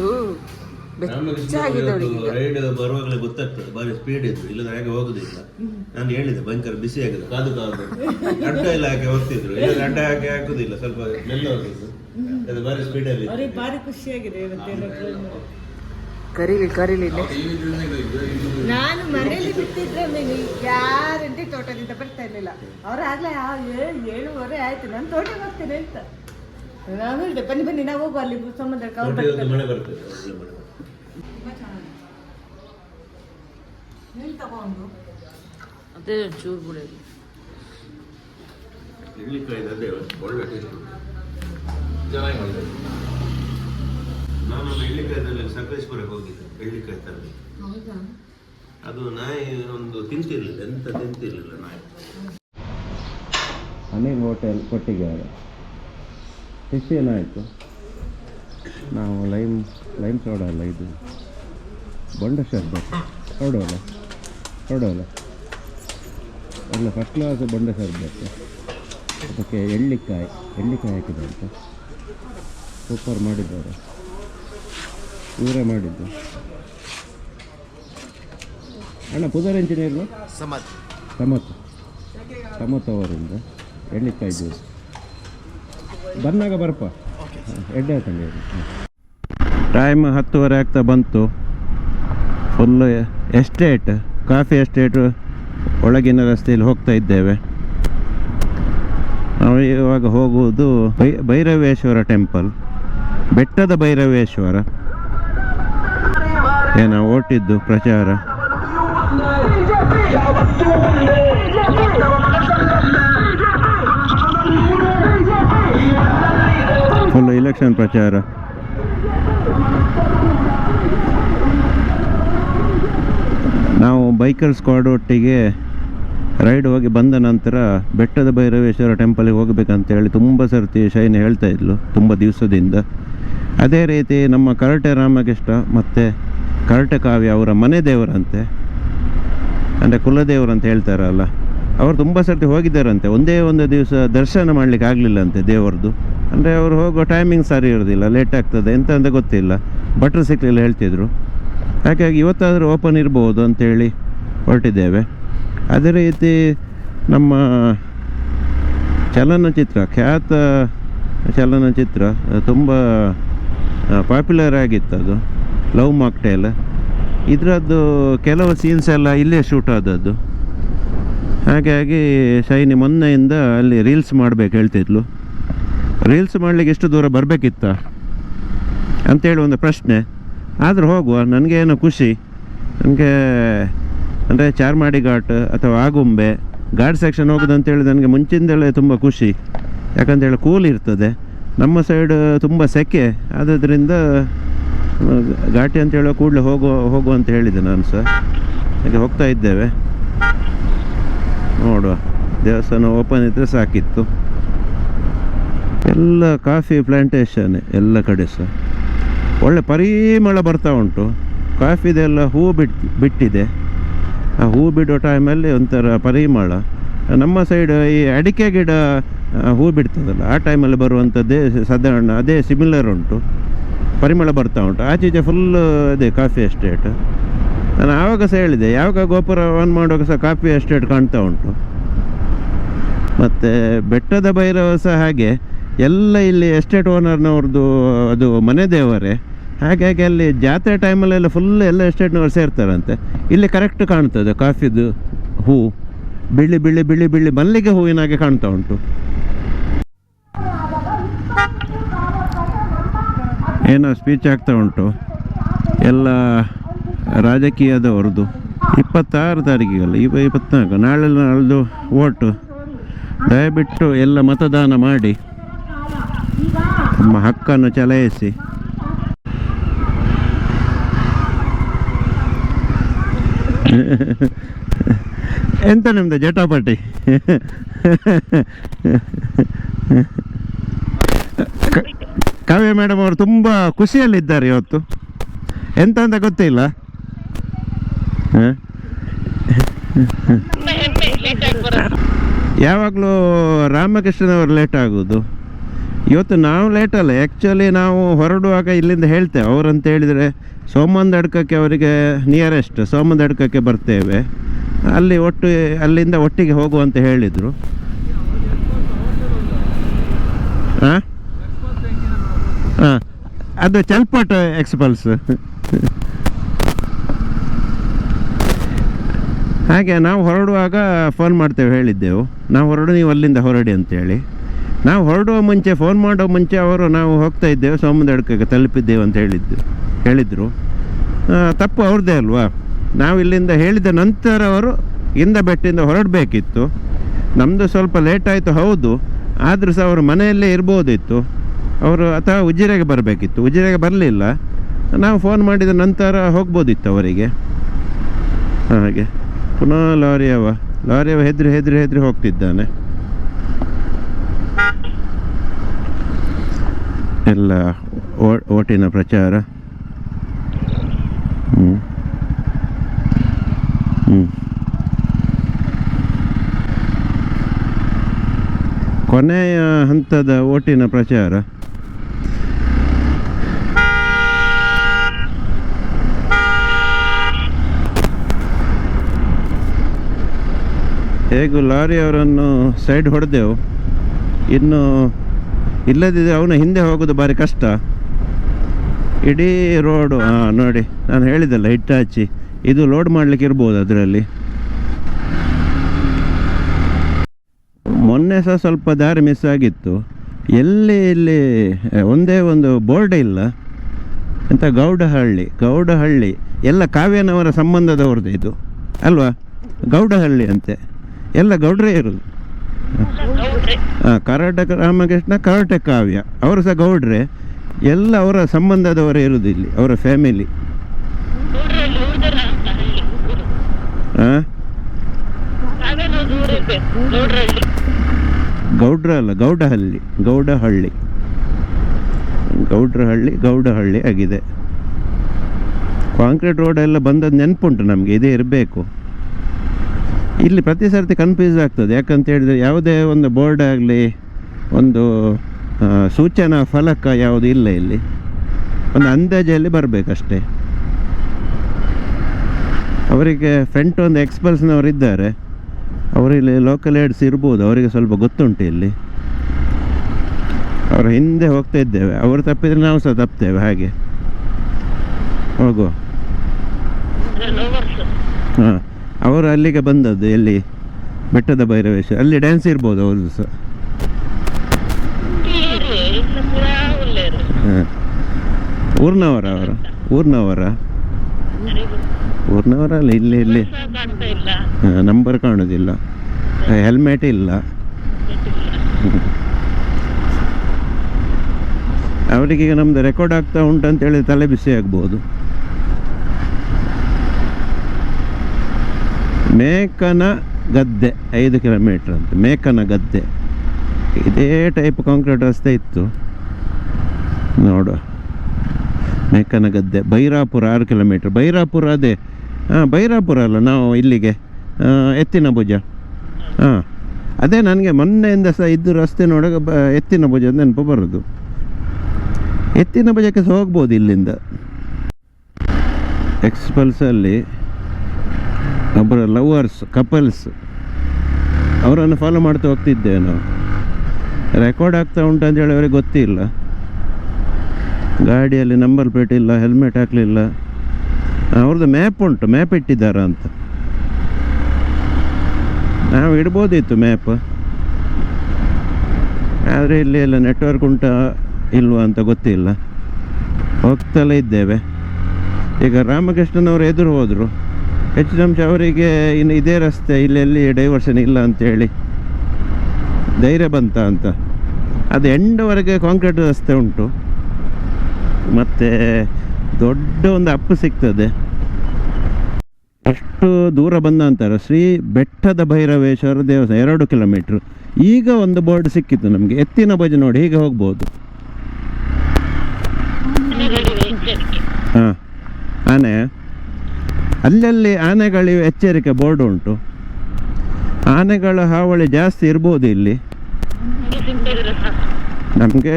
ರೈಡ್ ಬರುವಾಗಲೇ ಗೊತ್ತಾಗ್ತದೆ. ಬಾರಿ ಸ್ಪೀಡ್ ಇತ್ತು. ಇಲ್ಲದ ಹಾಗೆ ಹೋಗುದಿಲ್ಲ. ನಾನು ಹೇಳಿದೆ ಭಯಂಕರ ಬಿಸಿ ಆಗಿದೆ. ಕಾದು ಕಾದು. ಅಡ್ಡ ಎಲ್ಲ ಹಾಕಿ ಹೋಗ್ತಿದ್ರು. ಇಲ್ಲ ಅಡ್ಡ ಹಾಕಿ ಹಾಕುದಿಲ್ಲ. ಸ್ವಲ್ಪ ಮೆಲ್ಲ ಹೋಗಿದ್ದು ಅದು ಬಾರಿ ಸ್ಪೀಡ್ ಅಲ್ಲಿ ಭಾರಿ ಖುಷಿಯಾಗಿದೆ ಕರೀಲಿ ಕರೀಲಿ ನಾನು ಮನೇಲಿ ಬಿಟ್ಟಿದ್ರೆ ನೀನು ಗ್ಯಾರಂಟಿ ತೋಟದಿಂದ ಬರ್ತಾ ಇರ್ಲಿಲ್ಲ. ಅವ್ರು ಆಗ್ಲೇ ಆ ಏ- ಏಳುವರೆ ಆಯ್ತು. ನಾನು ತೋಟ ಬರ್ತೇನೆ ಅಂತ. ನಾನು ಹೇಳಿದೆ ಬನ್ನಿ ಬನ್ನಿ ನಾವು ಹೋಗುವ ಅಲ್ಲಿ ಬರ್ತದೆ. ಅದೇ ಚೂರು ಬಿಡೋದು ಇಡ್ಲಿಕಾಯಿ ಅದೇ ಒಳ್ಳೆ ಟೇಸ್ಟ್ ಚೆನ್ನಾಗಿ ನಾನು ಬೆಳ್ಳಿಕಾಯ್ದಲ್ಲಿ ಸಕಲೇಶ್ಪುರಕ್ಕೆ ಹೋಗಿದ್ದೆ ಬೆಳ್ಳಿಕಾಯಿ ತರಲಿ ಅದು ನಾಯಿ ಒಂದು ತಿಂತಿರ್ಲಿಲ್ಲ ಎಂತ ತಿಂತಿರ್ಲಿಲ್ಲ ನಾಯಿ. ಅನಿಲ್ ಹೋಟೆಲ್ ಕೊಟ್ಟಿಗೆಹಾರ ಫಿಶ್ ಏನಾಯಿತು ನಾವು ಲೈಮ್ ಲೈಮ್ ಸೋಡ ಅಲ್ಲ ಇದು. ಬೊಂಡ ಶರ್ಬತ್. ಹೊಡೋಲ್ಲ ಹೊಡೋಲ್ಲ ಅಲ್ಲ ಫಸ್ಟ್ ಕ್ಲಾಸ್ ಬೊಂಡ ಶರ್ಬತ್. ಅದಕ್ಕೆ ಎಳ್ಳಿಕಾಯಿ ಎಳ್ಳಿಕಾಯಿ ಹಾಕಿದೆ ಅಂತ. ಸೂಪರ್ ಮಾಡಿದ್ದಾರೆ. ಇವರೇ ಮಾಡಿದ್ದು. ಅಣ್ಣ ಪುದರ್ ಎಂಜಿನಿಯರ್ ಸಮತ್. ಸಮತ್. ಸಮತ್ ಅವರಿಂದ ಎಣ್ಣೆ ಜ್ಯೂಸ್. ಬಂದಾಗ ಬರಪ್ಪ ಎಡ್ಡೆ ಹಾಕಂడి ಟೈಮ್ ಹತ್ತುವರೆ ಆಗ್ತಾ ಬಂತು. ಫುಲ್ಲು ಎಸ್ಟೇಟ್ ಕಾಫಿ ಎಸ್ಟೇಟ್ ಒಳಗಿನ ರಸ್ತೆಯಲ್ಲಿ ಹೋಗ್ತಾ ಇದ್ದೇವೆ. ನಾವು ಇವಾಗ ಹೋಗುವುದು ಬೈ ಭೈರವೇಶ್ವರ ಟೆಂಪಲ್ ಬೆಟ್ಟದ ಭೈರವೇಶ್ವರ. ಏನೋ ಓಟಿದ್ದು ಪ್ರಚಾರ? ಫುಲ್ ಇಲೆಕ್ಷನ್ ಪ್ರಚಾರ. ನಾವು ಬೈಕರ್ ಸ್ಕ್ವಾಡ್ ಒಟ್ಟಿಗೆ ರೈಡ್ ಹೋಗಿ ಬಂದ ನಂತರ ಬೆಟ್ಟದ ಭೈರವೇಶ್ವರ ಟೆಂಪಲಿಗೆ ಹೋಗಬೇಕಂತೇಳಿ ತುಂಬ ಸರ್ತಿ ಶೈನ್ ಹೇಳ್ತಾ ಇದ್ಲು, ತುಂಬ ದಿವಸದಿಂದ. ಅದೇ ರೀತಿ ನಮ್ಮ ಕರಟೆ ರಾಮಕೃಷ್ಣ ಮತ್ತು ಕರಟೆ ಕಾವ್ಯ ಅವರ ಮನೆ ದೇವರಂತೆ. ಅಂದರೆ ಕುಲದೇವರು ಅಂತ ಹೇಳ್ತಾರಲ್ಲ. ಅವರು ತುಂಬ ಸರ್ತಿ ಹೋಗಿದ್ದಾರಂತೆ. ಒಂದೇ ಒಂದು ದಿವಸ ದರ್ಶನ ಮಾಡಲಿಕ್ಕೆ ಆಗಲಿಲ್ಲಂತೆ ದೇವರದ್ದು ಅಂದರೆ ಅವರು ಹೋಗೋ ಟೈಮಿಂಗ್ ಸರಿ ಇರೋದಿಲ್ಲ ಲೇಟ್ ಆಗ್ತದೆ ಎಂತ ಅಂತ ಗೊತ್ತಿಲ್ಲ. ಭಟ್ರು ಸಿಕ್ಕಲಿಲ್ಲ ಹೇಳ್ತಿದ್ರು. ಹಾಗಾಗಿ ಇವತ್ತಾದರೂ ಓಪನ್ ಇರ್ಬೋದು ಅಂತೇಳಿ ಹೊರಟಿದ್ದೇವೆ. ಅದೇ ರೀತಿ ನಮ್ಮ ಚಲನಚಿತ್ರ, ಖ್ಯಾತ ಚಲನಚಿತ್ರ, ತುಂಬ ಪಾಪ್ಯುಲರ್ ಆಗಿತ್ತು ಅದು ಲವ್ ಮಾಕ್ಟೇಲ್ ಇದರದ್ದು ಕೆಲವು ಸೀನ್ಸ್ ಎಲ್ಲ ಇಲ್ಲೇ ಶೂಟ್ ಆದದ್ದು. ಹಾಗಾಗಿ ಶೈನಿ ಮೊನ್ನೆಯಿಂದ ಅಲ್ಲಿ ರೀಲ್ಸ್ ಮಾಡಬೇಕು ಹೇಳ್ತಿದ್ಲು. ರೀಲ್ಸ್ ಮಾಡಲಿಕ್ಕೆ ಎಷ್ಟು ದೂರ ಬರಬೇಕಿತ್ತ? ಅಂತೇಳಿ ಒಂದು ಪ್ರಶ್ನೆ. ಆದರೂ ಹೋಗುವ, ನನಗೇನು ಖುಷಿ. ನನಗೆ ಅಂದರೆ ಚಾರ್ಮಾಡಿ ಘಾಟ್ ಅಥವಾ ಆಗುಂಬೆ, ಘಾಟ್ ಸೆಕ್ಷನ್ ಹೋಗೋದಂತೇಳಿ ನನಗೆ ಮುಂಚಿಂದಲೇ ತುಂಬ ಖುಷಿ. ಯಾಕಂತೇಳಿ ಕೂಲ್ ಇರ್ತದೆ. ನಮ್ಮ ಸೈಡ್ ತುಂಬ ಸೆಕೆ. ಆದದ್ರಿಂದ ಘಾಟಿ ಅಂತ ಹೇಳೋ ಕೂಡಲೇ ಹೋಗುವ ಹೋಗುವ ಅಂತ ಹೇಳಿದೆ ನಾನು ಸಹ. ಹಾಗೆ ಹೋಗ್ತಾ ಇದ್ದೇವೆ. ನೋಡುವ. ದೇವಸ್ಥಾನ ಓಪನ್ ಇದ್ದರೆ ಸಾಕಿತ್ತು. ಎಲ್ಲ ಕಾಫಿ ಪ್ಲಾಂಟೇಶನ್ ಎಲ್ಲ ಕಡೆ ಸಹ. ಒಳ್ಳೆ ಪರಿಮಳ ಬರ್ತಾ ಉಂಟು. ಕಾಫಿದೆಲ್ಲ ಹೂ ಬಿಟ್, ಬಿಟ್ಟಿದೆ. ಆ ಹೂ ಬಿಡೋ ಟೈಮಲ್ಲಿ ಒಂಥರ ಪರಿಮಳ. ನಮ್ಮ ಸೈಡ್ ಈ ಅಡಿಕೆ ಗಿಡ ಹೂ ಬಿಡ್ತದಲ್ಲ, ಆ ಟೈಮಲ್ಲಿ ಬರುವಂಥದ್ದೇ ಸಾಧಾರಣ, ಅದೇ ಸಿಮಿಲರ್ ಉಂಟು. ಪರಿಮಳ ಬರ್ತಾ ಉಂಟು. ಆಚೀಚೆ ಫುಲ್ ಅದೇ ಕಾಫಿ ಎಸ್ಟೇಟ್ ನಾನು ಆವಾಗ ಸಹ ಹೇಳಿದೆ, ಯಾವಾಗ ಗೋಪುರ ಆನ್ ಮಾಡುವಾಗ ಸಹ ಕಾಫಿ ಎಸ್ಟೇಟ್ ಕಾಣ್ತಾ ಉಂಟು. ಮತ್ತು ಬೆಟ್ಟದ ಭೈರವ ಸಹ ಹಾಗೆ, ಎಲ್ಲ ಇಲ್ಲಿ ಎಸ್ಟೇಟ್ ಓನರ್ನವ್ರದ್ದು ಅದು ಮನೆ ದೇವರೇ. ಹಾಗಾಗಿ ಅಲ್ಲಿ ಜಾತ್ರೆ ಟೈಮಲ್ಲೆಲ್ಲ ಫುಲ್ ಎಲ್ಲ ಎಸ್ಟೇಟ್ನವ್ರು ಸೇರ್ತಾರಂತೆ. ಇಲ್ಲಿ ಕರೆಕ್ಟ್ ಕಾಣ್ತದೆ ಕಾಫಿದು ಹೂ. ಬಿಳಿ ಬಿಳಿ ಬಿಳಿ ಬಿಳಿ ಮಲ್ಲಿಗೆ ಹೂವಿನ ಹಾಗೆ ಕಾಣ್ತಾ ಉಂಟು. ಏನೋ ಸ್ಪೀಚ್ ಆಗ್ತಾ ಉಂಟು. ಎಲ್ಲ ರಾಜಕೀಯದವ್ರದ್ದು ಇಪ್ಪತ್ತಾರು ತಾರೀಕಿಗಲ್ಲ, ಇಪ್ಪ, ಇಪ್ಪತ್ನಾಲ್ಕು, ನಾಳೆ ನಾಳ್ದು ಓಟು. ದಯವಿಟ್ಟು ಎಲ್ಲ ಮತದಾನ ಮಾಡಿ. ನಮ್ಮ ಹಕ್ಕನ್ನು ಚಲಾಯಿಸಿ. ಎಂತ ನಿಮ್ದು ಜಟಾಪಟಿ? ಕಾವ್ಯ ಮೇಡಮ್ ಅವರು ತುಂಬ ಖುಷಿಯಲ್ಲಿದ್ದಾರೆ ಇವತ್ತು. ಎಂತ ಅಂತ ಗೊತ್ತಿಲ್ಲ? ಯಾವಾಗಲೂ ರಾಮಕೃಷ್ಣನವರು ಲೇಟ್ ಆಗೋದು. ಇವತ್ತು ನಾವು ಲೇಟ್ ಅಲ್ಲ ಆ್ಯಕ್ಚುಲಿ ನಾವು ಹೊರಡುವಾಗ ಇಲ್ಲಿಂದ ಹೇಳ್ತೇವೆ. ಅವರಂತ ಹೇಳಿದರೆ ಸೋಮಂದಡ್ಕಕ್ಕೆ ಅವರಿಗೆ ನಿಯರೆಸ್ಟ್ ಸೋಮಂದಡ್ಕಕ್ಕೆ ಬರ್ತೇವೆ. ಅಲ್ಲಿ ಒಟ್ಟು, ಅಲ್ಲಿಂದ ಒಟ್ಟಿಗೆ ಹೋಗುವಂತ ಹೇಳಿದರು ಹಾಂ ಹಾಂ ಅದು ಚಲ್ಪಟ್ ಎಕ್ಸ್ಪಲ್ಸ್ ಹಾಗೆ ನಾವು ಹೊರಡುವಾಗ ಫೋನ್ ಮಾಡ್ತೇವೆ, ಹೇಳಿದ್ದೆವು. ನಾವು ಹೊರಡು, ನೀವು ಅಲ್ಲಿಂದ ಹೊರಡಿ ಅಂತೇಳಿ. ನಾವು ಹೊರಡುವ ಮುಂಚೆ ಫೋನ್ ಮಾಡೋ ಮುಂಚೆ ಅವರು ನಾವು ಹೋಗ್ತಾ ಇದ್ದೇವೆ ಸೋಮದಡ್ಕಕ್ಕೆ ತಲುಪಿದ್ದೇವೆ ಅಂತ ಹೇಳಿದ್ದು, ಹೇಳಿದರು. ತಪ್ಪು ಅವ್ರದ್ದೇ ಅಲ್ವಾ? ನಾವು ಇಲ್ಲಿಂದ ಹೇಳಿದ ನಂತರ ಅವರು ಇಂದ ಬೆಟ್ಟಿಂದ ಹೊರಡಬೇಕಿತ್ತು. ನಮ್ಮದು ಸ್ವಲ್ಪ ಲೇಟ್ ಆಯಿತು, ಹೌದು. ಆದರೂ ಸಹ ಅವರು ಮನೆಯಲ್ಲೇ ಇರ್ಬೋದಿತ್ತು. ಅವರು ಅಥವಾ ಉಜಿರೆಗೆ ಬರಬೇಕಿತ್ತು. ಉಜಿರೆಗೆ ಬರಲಿಲ್ಲ. ನಾವು ಫೋನ್ ಮಾಡಿದ ನಂತರ ಹೋಗ್ಬೋದಿತ್ತು ಅವರಿಗೆ. ಹಾಗೆ. ಪುನಃ ಲಾರಿಯವ ಲಾರಿಯವ ಹೆದ್ರಿ ಹೆದ್ರಿ ಹೆದ್ರಿ ಹೋಗ್ತಿದ್ದಾನೆ. ಎಲ್ಲ ಓಟಿನ ಪ್ರಚಾರ. ಹ್ಞೂ ಹ್ಞೂ ಕೊನೆಯ ಹಂತದ ಓಟಿನ ಪ್ರಚಾರ. ಹೇಗೂ ಲಾರಿ ಅವರನ್ನು ಸೈಡ್ ಹೊಡೆದೆವು. ಇನ್ನು ಇಲ್ಲದಿದ್ದರೆ ಅವನ ಹಿಂದೆ ಹೋಗೋದು ಭಾರಿ ಕಷ್ಟ. ಇಡೀ ರೋಡು ಹಾಂ ನೋಡಿ, ನಾನು ಹೇಳಿದ್ದಲ್ಲ, ಹಿಟ್ಟಾಚಿ. ಇದು ಲೋಡ್ ಮಾಡಲಿಕ್ಕೆ ಇರ್ಬೋದು ಅದರಲ್ಲಿ. ಮೊನ್ನೆ ಸಹ ಸ್ವಲ್ಪ ದಾರಿ ಮಿಸ್ ಆಗಿತ್ತು. ಎಲ್ಲಿ, ಇಲ್ಲಿ ಒಂದೇ ಒಂದು ಬೋರ್ಡ್ ಇಲ್ಲ. ಎಂಥ ಗೌಡಹಳ್ಳಿ ಗೌಡಹಳ್ಳಿ. ಎಲ್ಲ ಕಾವ್ಯನವರ ಸಂಬಂಧದವ್ರದ್ದು ಇದು. ಅಲ್ವಾ? ಗೌಡಹಳ್ಳಿ ಅಂತೆ. ಎಲ್ಲ ಗೌಡ್ರೇ ಇರೋದು. ಹಾಂ ಕರ್ನಾಟಕ ರಾಮಕೃಷ್ಣ ಕರಾಟೆ ಕಾವ್ಯ. ಅವರು ಸಹ ಗೌಡ್ರೆ. ಎಲ್ಲ ಅವರ ಸಂಬಂಧದವರೇ ಇರೋದು ಇಲ್ಲಿ, ಅವರ ಫ್ಯಾಮಿಲಿ ಗೌಡ್ರ ಅಲ್ಲ ಗೌಡಹಳ್ಳಿ ಗೌಡಹಳ್ಳಿ. ಗೌಡ್ರಹಳ್ಳಿ, ಗೌಡಹಳ್ಳಿ ಆಗಿದೆ. ಕಾಂಕ್ರೀಟ್ ರೋಡ್ ಎಲ್ಲ ಬಂದದ್ದು ನೆನಪುಂಟು ನಮಗೆ, ಇದೇ ಇರಬೇಕು. ಇಲ್ಲಿ ಪ್ರತಿ ಸರ್ತಿ ಕನ್ಫ್ಯೂಸ್ ಆಗ್ತದೆ. ಯಾಕಂತ ಹೇಳಿದರೆ ಯಾವುದೇ ಒಂದು ಬೋರ್ಡ್ ಆಗಲಿ ಒಂದು ಸೂಚನಾ ಫಲಕ ಯಾವುದು ಇಲ್ಲ ಇಲ್ಲಿ. ಒಂದು ಅಂದಾಜಲ್ಲಿ ಬರಬೇಕಷ್ಟೇ. ಅವರಿಗೆ ಫ್ರೆಂಟ್ ಒಂದು ಎಕ್ಸ್ಪಲ್ಸ್ನವರು ಇದ್ದಾರೆ. ಅವರು ಇಲ್ಲಿ ಲೋಕಲ್ ಏಡ್ಸ್ ಇರ್ಬೋದು. ಅವರಿಗೆ ಸ್ವಲ್ಪ ಗೊತ್ತುಂಟು ಇಲ್ಲಿ. ಅವರ ಹಿಂದೆ ಹೋಗ್ತಾ ಇದ್ದೇವೆ. ಅವರು ತಪ್ಪಿದರೆ ನಾವು ಸಹ ತಪ್ತೇವೆ ಹಾಗೆ. ಹೋಗುವ. ಹಾಂ. ಅವರು ಅಲ್ಲಿಗೆ ಬಂದದ್ದು, ಎಲ್ಲಿ? ಬೆಟ್ಟದ ಭೈರವೇಶ ಅಲ್ಲಿ ಡ್ಯಾನ್ಸ್ ಇರ್ಬೋದು ಅವ್ರದ್ದು ಸಹ. ಊರ್ನವರ ಅವರು? ಊರ್ನವರ? ಊರ್ನವರ ಅಲ್ಲ, ಇಲ್ಲಿ ಇಲ್ಲಿ. ನಂಬರ್ ಕಾಣೋದಿಲ್ಲ. ಹೆಲ್ಮೆಟ್ ಇಲ್ಲ. ಅವರಿಗೀಗ ಅವರಿಗೆ ನಮ್ದು ರೆಕಾರ್ಡ್ ಆಗ್ತಾ ಉಂಟು ಅಂತೇಳಿ ತಲೆ ಬಿಸಿ ಆಗ್ಬೋದು ಮೇಕನ ಗದ್ದೆ, ಐದು ಕಿಲೋಮೀಟ್ರ್ ಅಂತ. ಮೇಕನ ಗದ್ದೆ. ಇದೇ ಟೈಪ್ ಕಾಂಕ್ರೀಟ್ ರಸ್ತೆ ಇತ್ತು. ನೋಡು ಮೇಕನ ಗದ್ದೆ, ಬೈರಾಪುರ, ಆರು ಕಿಲೋಮೀಟ್ರ್ ಬೈರಾಪುರ ಅದೇ. ಹಾಂ, ಬೈರಾಪುರ ಅಲ್ಲ, ನಾವು ಇಲ್ಲಿಗೆ ಎತ್ತಿನ ಭುಜ ಹಾಂ, ಅದೇ ನನಗೆ ಮೊನ್ನೆಯಿಂದ ಸಹ ಇದ್ದು ರಸ್ತೆ ನೋಡಕ್ಕ ಬ ಎತ್ತಿನ ಭುಜ ನೆನಪು ಬರೋದು. ಎತ್ತಿನ ಭುಜಕ್ಕೆ ಸಹ ಹೋಗ್ಬೋದು ಇಲ್ಲಿಂದ. ಎಕ್ಸ್ಪಲ್ಸಲ್ಲಿ ಒಬ್ಬರ ಲವರ್ಸ್, ಕಪಲ್ಸ್, ಅವರನ್ನು ಫಾಲೋ ಮಾಡ್ತಾ ಹೋಗ್ತಿದ್ದೇವೆ ನಾವು ರೆಕಾರ್ಡ್ ಆಗ್ತಾ ಉಂಟು ಅಂತೇಳಿ ಅವರಿಗೆ ಗೊತ್ತಿಲ್ಲ. ಗಾಡಿಯಲ್ಲಿ ನಂಬರ್ ಪ್ಲೇಟ್ ಇಲ್ಲ ಹೆಲ್ಮೆಟ್ ಹಾಕಲಿಲ್ಲ. ಅವ್ರದ್ದು ಮ್ಯಾಪ್ ಉಂಟು ಮ್ಯಾಪ್ ಇಟ್ಟಿದ್ದಾರೆ ಅಂತ. ನಾವು ಇಡ್ಬೋದಿತ್ತು ಮ್ಯಾಪ್ ಆದರೆ ಇಲ್ಲಿ ಎಲ್ಲ ನೆಟ್ವರ್ಕ್ ಉಂಟ ಇಲ್ವಾ ಅಂತ ಗೊತ್ತಿಲ್ಲ. ಹೋಗ್ತಲೇ ಇದ್ದೇವೆ. ಈಗ ರಾಮಕೃಷ್ಣನವರು ಎದುರು ಹೋದರು. ಹೆಚ್ಚಿನ ಅಂಶ ಅವರಿಗೆ ಇನ್ನು ಇದೇ ರಸ್ತೆ ಇಲ್ಲೆಲ್ಲಿ ಡೈವರ್ಷನ್ ಇಲ್ಲ ಅಂತೇಳಿ ಧೈರ್ಯ ಬಂತ ಅಂತ. ಅದು ಎಂಡವರೆಗೆ ಕಾಂಕ್ರೀಟ್ ರಸ್ತೆ ಉಂಟು. ಮತ್ತು ದೊಡ್ಡ ಒಂದು ಅಪ್ಪು ಸಿಗ್ತದೆ. ಅಷ್ಟು ದೂರ ಬಂದ ನಂತರ ಶ್ರೀ ಬೆಟ್ಟದ ಭೈರವೇಶ್ವರ ದೇವಸ್ಥಾನ ಎರಡು ಕಿಲೋಮೀಟ್ರ್ ಈಗ ಒಂದು ಬೋರ್ಡ್ ಸಿಕ್ಕಿತ್ತು ನಮಗೆ. ಎತ್ತಿನ ಬಜೆ ನೋಡಿ, ಹೀಗೆ ಹೋಗ್ಬೋದು. ಹಾಂ. ಆನೆ. ಅಲ್ಲಲ್ಲಿ ಆನೆಗಳ ಎಚ್ಚರಿಕೆ ಬೋರ್ಡ್ ಉಂಟು. ಆನೆಗಳ ಹಾವಳಿ ಜಾಸ್ತಿ ಇರ್ಬೋದು ಇಲ್ಲಿ. ನಮಗೆ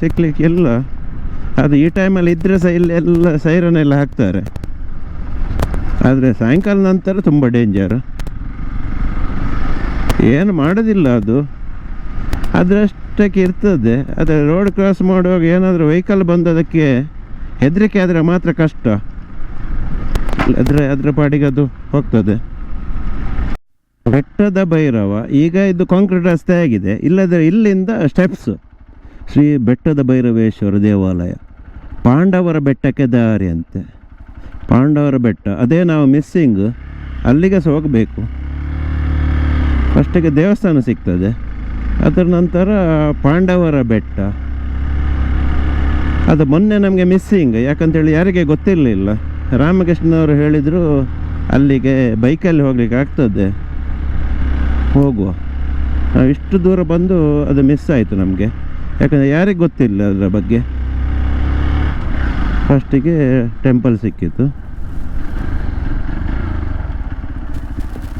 ಸಿಕ್ಕಲಿಕ್ಕಿಲ್ಲ ಅದು ಈ ಟೈಮಲ್ಲಿ ಇದ್ದರೆ ಸಹ ಇಲ್ಲಿ ಎಲ್ಲ ಸೈರನ್ ಎಲ್ಲ ಹಾಕ್ತಾರೆ. ಆದರೆ ಸಾಯಂಕಾಲ ನಂತರ ತುಂಬ ಡೇಂಜರ್ ಏನು ಮಾಡೋದಿಲ್ಲ ಅದು. ಅದರಷ್ಟಕ್ಕೆ ಇರ್ತದೆ. ಆದರೆ ರೋಡ್ ಕ್ರಾಸ್ ಮಾಡುವಾಗ ಏನಾದರೂ ವೆಹಿಕಲ್ ಬಂದದಕ್ಕೆ ಹೆದರಿಕೆ ಆದರೆ ಮಾತ್ರ ಕಷ್ಟ. ಇಲ್ಲದ್ರೆ ಅದರ ಪಾಡಿಗೆ ಅದು ಹೋಗ್ತದೆ. ಬೆಟ್ಟದ ಭೈರವ ಈಗ ಇದು ಕಾಂಕ್ರೀಟ್ ರಸ್ತೆ ಆಗಿದೆ. ಇಲ್ಲದ್ರೆ ಇಲ್ಲಿಂದ ಸ್ಟೆಪ್ಸ್ ಶ್ರೀ ಬೆಟ್ಟದ ಭೈರವೇಶ್ವರ ದೇವಾಲಯ. ಪಾಂಡವರ ಬೆಟ್ಟಕ್ಕೆ ದಾರಿ ಅಂತೆ. ಪಾಂಡವರ ಬೆಟ್ಟ. ಅದೇ ನಾವು ಮಿಸ್ಸಿಂಗ್ ಅಲ್ಲಿಗೆ ಸಹ ಹೋಗಬೇಕು. ಫಸ್ಟಿಗೆ ದೇವಸ್ಥಾನ ಸಿಗ್ತದೆ. ಅದರ ನಂತರ ಪಾಂಡವರ ಬೆಟ್ಟ. ಅದು ಮೊನ್ನೆ ನಮಗೆ ಮಿಸ್ಸಿಂಗ್ ಯಾಕಂತೇಳಿ ಯಾರಿಗೆ ಗೊತ್ತಿರಲಿಲ್ಲ. ರಾಮಕೃಷ್ಣವರು ಹೇಳಿದರು, ಅಲ್ಲಿಗೆ ಬೈಕಲ್ಲಿ ಹೋಗ್ಲಿಕ್ಕೆ ಆಗ್ತದೆ. ಹೋಗುವ. ಇಷ್ಟು ದೂರ ಬಂದು ಅದು ಮಿಸ್ ಆಯಿತು ನಮಗೆ. ಯಾಕಂದರೆ ಯಾರಿಗೆ ಗೊತ್ತಿಲ್ಲ ಅದರ ಬಗ್ಗೆ. ಫಸ್ಟಿಗೆ ಟೆಂಪಲ್ ಸಿಕ್ಕಿತ್ತು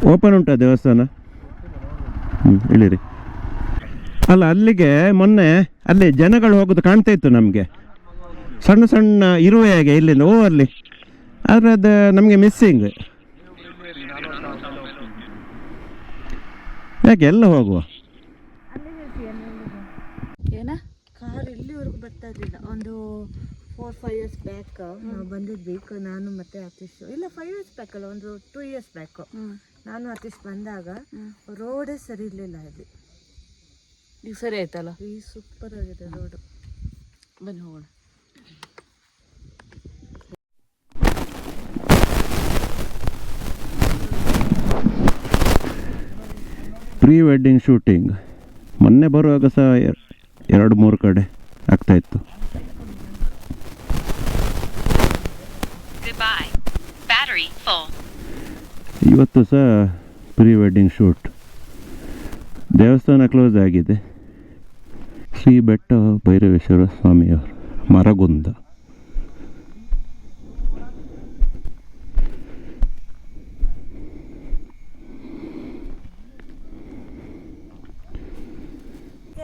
ಓಪನ್ ಉಂಟಾ ದೇವಸ್ಥಾನ? ಹ್ಞೂ ಇಳಿರಿ. ಅಲ್ಲ, ಅಲ್ಲಿಗೆ ಮೊನ್ನೆ ಅಲ್ಲಿ ಜನಗಳು ಹೋಗೋದು ಕಾಣ್ತಾ ಇತ್ತು ನಮಗೆ. ಸಣ್ಣ ಸಣ್ಣ ಇರುವೆ ಹಾಗೆ ಇಲ್ಲಿಂದ, ಓ, ಅಲ್ಲಿ. ಆದರೆ ಅದು ನಮಗೆ ಮಿಸ್ಸಿಂಗ್ ಯಾಕೆ ಎಲ್ಲ ಹೋಗುವ? ಏನ? ಕಾರ್ ಇಲ್ಲಿವರೆಗೂ ಬರ್ತಾ ಇರಲಿಲ್ಲ. ಒಂದು ಫೋರ್ ಫೈವ್ ಇಯರ್ಸ್ ಬ್ಯಾಕ್ ನಾವು ಬಂದಿದ್ವಿ. ನಾನು ಮತ್ತೆ ಅತೀಶ್ ಇಲ್ಲ ಫೈವ್ ಇಯರ್ಸ್ ಬ್ಯಾಕ್ ಅಲ್ಲ ಒಂದು ಟೂ ಇಯರ್ಸ್ ಬ್ಯಾಕ್ ನಾನು ಅತೀಶ್ ಬಂದಾಗ ರೋಡೇ ಸರಿ ಇರಲಿಲ್ಲ ಅಲ್ಲಿ ಈಗ ಸರಿ ಆಯ್ತಲ್ಲ? ಈ ಸೂಪರ್ ಆಗಿದೆ ರೋಡು. ಬನ್ನಿ ಹೋಗೋಣ. Pre wedding shooting. ಮೊನ್ನೆ ಬರುವಾಗ ಸಹ ಎರಡು ಮೂರು ಕಡೆ ಆಗ್ತಾಯಿತ್ತು ಇತ್ತು. Battery full. ಇವತ್ತು ಸಹ ಪ್ರೀ ವೆಡ್ಡಿಂಗ್ ಶೂಟ್. ದೇವಸ್ಥಾನ ಕ್ಲೋಸ್ ಆಗಿದೆ. ಶ್ರೀ ಬೆಟ್ಟ ಭೈರವೇಶ್ವರ ಸ್ವಾಮಿಯವರು ಮರಗುಂದ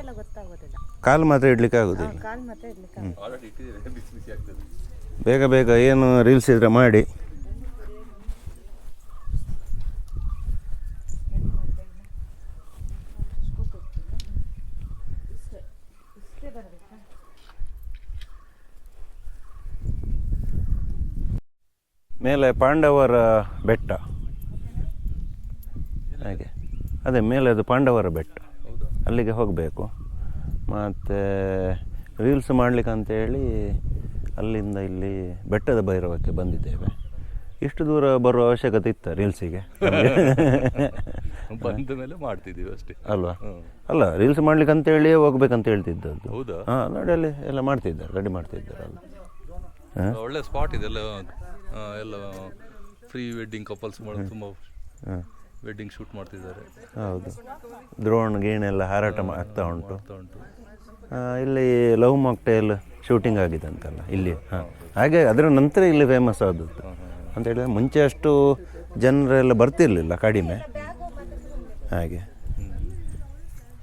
ಎಲ್ಲ ಗೊತ್ತಾಗೋದಿಲ್ಲ ಕಾಲು ಮಾತ್ರ ಇಡ್ಲಿಕ್ಕೆ ಆಗುದಿಲ್ಲ. ಕಾಲ್ ಮಾತ್ರ ಇರ್ಲಿಕ್ಕೆ ಬೇಗ ಬೇಗ ಏನು ರೀಲ್ಸ್ ಇದ್ರೆ ಮಾಡಿ. ಮೇಲೆ ಪಾಂಡವರ ಬೆಟ್ಟ. ಹಾಗೆ. ಅದೇ ಮೇಲೆ ಅದು ಪಾಂಡವರ ಬೆಟ್ಟ. ಅಲ್ಲಿಗೆ ಹೋಗಬೇಕು. ಮತ್ತು ರೀಲ್ಸ್ ಮಾಡಲಿಕ್ಕೆ ಅಂತೇಳಿ ಅಲ್ಲಿಂದ ಇಲ್ಲಿ ಬೆಟ್ಟದ ಭೈರವಕ್ಕೆ ಬಂದಿದ್ದೇವೆ. ಇಷ್ಟು ದೂರ ಬರುವ ಅವಶ್ಯಕತೆ ಇತ್ತ ರೀಲ್ಸಿಗೆ ಬಂದ ಮೇಲೆ ಮಾಡ್ತಿದ್ದೀವಿ ಅಷ್ಟೇ. ಅಲ್ವಾ? ಅಲ್ಲ ರೀಲ್ಸ್ ಮಾಡ್ಲಿಕ್ಕೆ ಅಂತೇಳಿ ಹೋಗ್ಬೇಕಂತ ಹೇಳ್ತಿದ್ದದ್ದು. ಹೌದಾ? ಹಾಂ ನೋಡಿ ಅಲ್ಲಿ ಎಲ್ಲ ಮಾಡ್ತಿದ್ದಾರೆ ರೆಡಿ ಮಾಡ್ತಿದ್ದಾರಲ್ಲ ಅಲ್ಲಿ. ಒಳ್ಳೆ ಸ್ಪಾಟ್ ಇದೆ ಎಲ್ಲ ಫ್ರೀ ವೆಡ್ಡಿಂಗ್ ಕಪಲ್ಸ್ ಮಾಡೋದು ತುಂಬ ವೆಡ್ಡಿಂಗ್ ಶೂಟ್ ಮಾಡ್ತಿದ್ದಾರೆ. ಹೌದು. ದ್ರೋಣ್ ಗೇಣೆಲ್ಲ ಹಾರಾಟ ಆಗ್ತಾ ಉಂಟು. ಉಂಟು. ಇಲ್ಲಿ ಲವ್ ಮಾಕ್ಟೇಲ್ ಶೂಟಿಂಗ್ ಆಗಿದೆ ಅಂತಲ್ಲ ಇಲ್ಲಿ ಹಾಂ. ಹಾಗೆ ಅದರ ನಂತರ ಇಲ್ಲಿ ಫೇಮಸ್ ಆದದ್ದು. ಅಂತ ಹೇಳಿದ್ರೆ ಮುಂಚೆ ಅಷ್ಟು ಜನರೆಲ್ಲ ಬರ್ತಿರ್ಲಿಲ್ಲ ಕಡಿಮೆ. ಹಾಗೆ.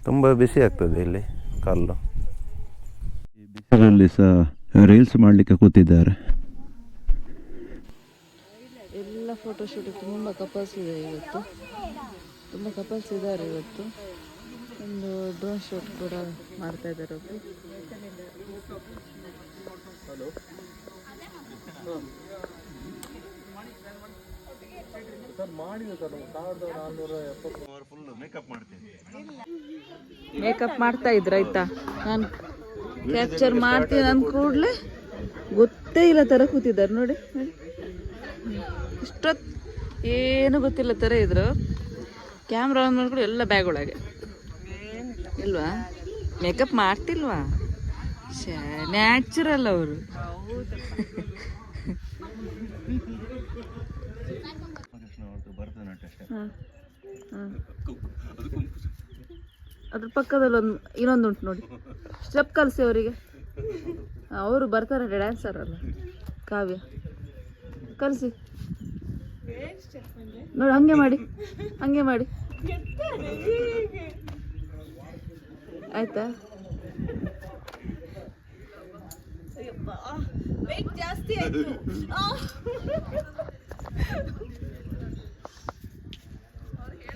ತುಂಬ ಬಿಸಿ ಆಗ್ತದೆ ಇಲ್ಲಿ ಕಲ್ಲು. ಬಿಸಿಲಲ್ಲಿ ಸಹ ರೀಲ್ಸ್ ಮಾಡಲಿಕ್ಕೆ ಕೂತಿದ್ದಾರೆ. ಎಲ್ಲ ಫೋಟೋಶೂಟ್ ತುಂಬ ಕಪಲ್ಸ್ ಇದೆ ಇವತ್ತು. ತುಂಬ ಕಪಲ್ಸ್ ಇದ್ದಾರೆ ಇವತ್ತು. ಒಂದು ಡ್ರೋನ್ ಶೂಟ್ ಕೂಡ ಮಾಡ್ತಾ ಇದ್ದಾರೆ ಒಬ್ರು. ಮೇಕಪ್ ಮಾಡ್ತಾ ಇದ್ರ ಆಯ್ತಾ? ನಾನು ಕ್ಯಾಪ್ಚರ್ ಮಾಡ್ತೀನಿ ಅಂದ ಕೂಡಲೇ ಗೊತ್ತೇ ಇಲ್ಲ ಥರ ಕೂತಿದ್ದಾರೆ ನೋಡಿ. ನೋಡಿ ಇಷ್ಟೊತ್ತು ಏನು ಗೊತ್ತಿಲ್ಲ ಥರ ಇದ್ರು. ಕ್ಯಾಮ್ರಾ ಆನ್ ಮಾಡ್ಕೊಂಡು ಎಲ್ಲ ಬ್ಯಾಗ್ ಒಳಗೆ. ಇಲ್ವಾ ಮೇಕಪ್ ಮಾಡ್ತಿಲ್ವಾ? ನ್ಯಾಚುರಲ್ ಅವರು. ಹಾಂ ಹಾಂ. ಅದ್ರ ಪಕ್ಕದಲ್ಲಿ ಒಂದು ಇನ್ನೊಂದು ಉಂಟು ನೋಡಿ. ಸ್ಟೆಪ್ ಕಲಿಸಿ ಅವರಿಗೆ. ಅವರು ಬರ್ತಾರೆ ಡ್ಯಾನ್ಸರ್ ಅಲ್ಲ. ಕಾವ್ಯ. ಕಲಿಸಿ. ನೋಡಿ ಹಂಗೆ ಮಾಡಿ. ಹಂಗೆ ಮಾಡಿ. ಆಯ್ತಾ? ಜಾಸ್ತಿ